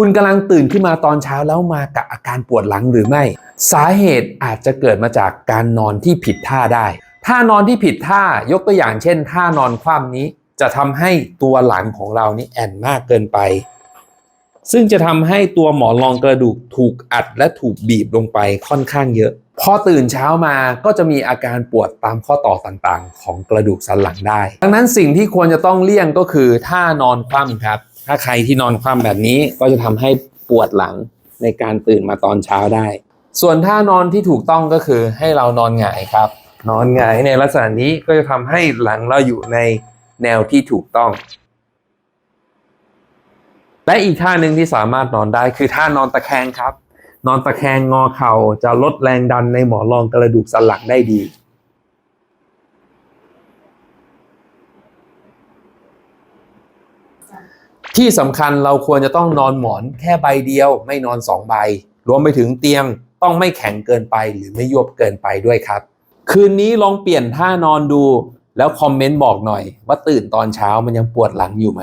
คุณกำลังตื่นขึ้นมาตอนเช้าแล้วมากับอาการปวดหลังหรือไม่ สาเหตุอาจจะเกิดมาจากการนอนที่ผิดท่าได้ท่านอนที่ผิดท่ายกตัวอย่างเช่นท่านอนคว่ำนี้จะทำให้ตัวหลังของเรานี่แอนมากเกินไป ซึ่งจะทำให้ตัวหมอนรองกระดูกถูกอัดและถูกบีบลงไปค่อนข้างเยอะ พอตื่นเช้ามาก็จะมีอาการปวดตามข้อต่อต่างๆ ของกระดูกสันหลังได้ ดังนั้นสิ่งที่ควรจะต้องเลี่ยงก็คือท่านอนคว่ำครับ ถ้าใครที่นอนคว่ำแบบนี้ก็จะทำให้ปวดหลังในการตื่นมาตอนเช้าได้ ส่วนท่านอนที่ถูกต้องก็คือให้เรานอนหงายครับ นอนหงายในลักษณะนี้ก็จะทำให้หลังเราอยู่ในแนวที่ถูกต้อง และอีกท่าหนึ่งที่สามารถนอนได้คือท่านอนตะแคงครับ นอนตะแคงงอเข่าจะลดแรงดันในหมอนรองกระดูกสันหลังได้ดี ที่สำคัญเราควรจะต้องนอนหมอนแค่ใบเดียวไม่นอนสองใบ รวมไปถึงเตียงต้องไม่แข็งเกินไปหรือไม่ยวบเกินไปด้วยครับ คืนนี้ลองเปลี่ยนท่านอนดู แล้วคอมเมนต์บอกหน่อย ว่าตื่นตอนเช้ามันยังปวดหลังอยู่ไหม